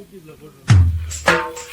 கூட்டிட்டு போட்டு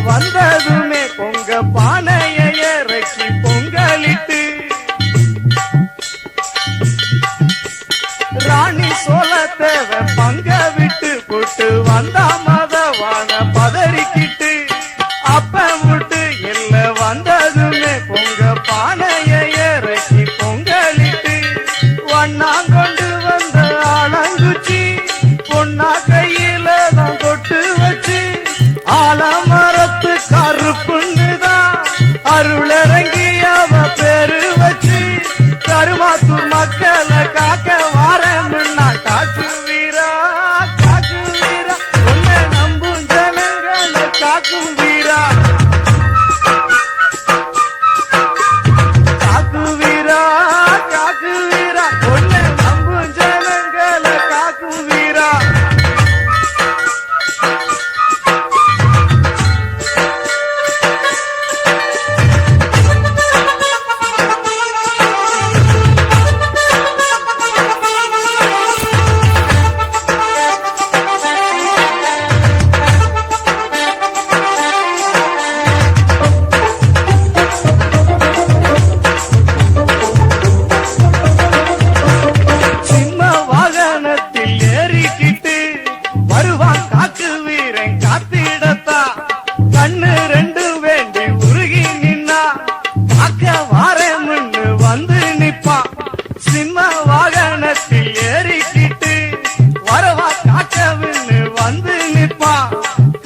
வந்ததுமே பொங்க பானைய இறக்கி பொங்கலிட்டு. ராணி சோழத்தேவ பங்க விட்டு போட்டு வந்தா மதவான பதறிக்கிட்டு அப்ப விட்டு இல்ல வந்ததுமே பொங்க பானைய இறக்கி பொங்கலிட்டு வண்ணாங்கொண்டு ஆலமரத்து கருப்புன்னுதான் அருளரங்கி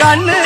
கண்ணு